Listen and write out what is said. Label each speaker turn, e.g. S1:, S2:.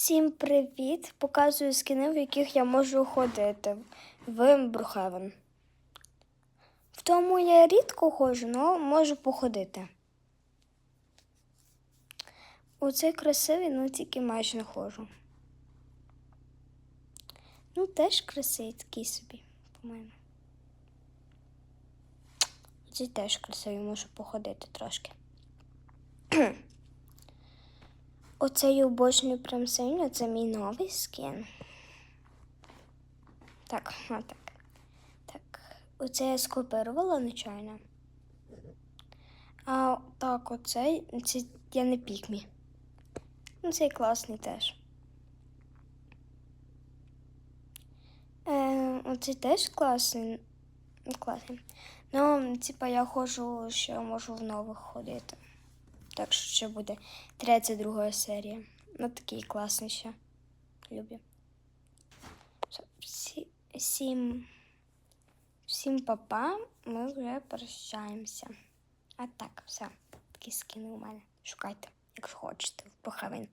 S1: Всім привіт! Показую скини, в яких я можу ходити в Брухевен. В тому я рідко ходжу, але можу походити. Оцей красивий, ну тільки майже не ходжу. Ну, теж красивий такий собі, по-моєму. Цей теж красивий, можу походити трошки. Оцей обожнюю прям сильно, це мій новий скін. Так, отак. Так. Оце я скопірувала нечайно. А так, оцей, це я не пікмі. Ну, цей класний теж. Е, оцей теж класний. класний. Ну, типа, я ходжу, що можу в нових ходити. Так що ще буде 32 серія. Ну, такий класний ще. Люблю. Всім, всім папа, ми вже прощаємося. А так, все. Такі скини у мене. Шукайте, якщо хочете, в Брухевен.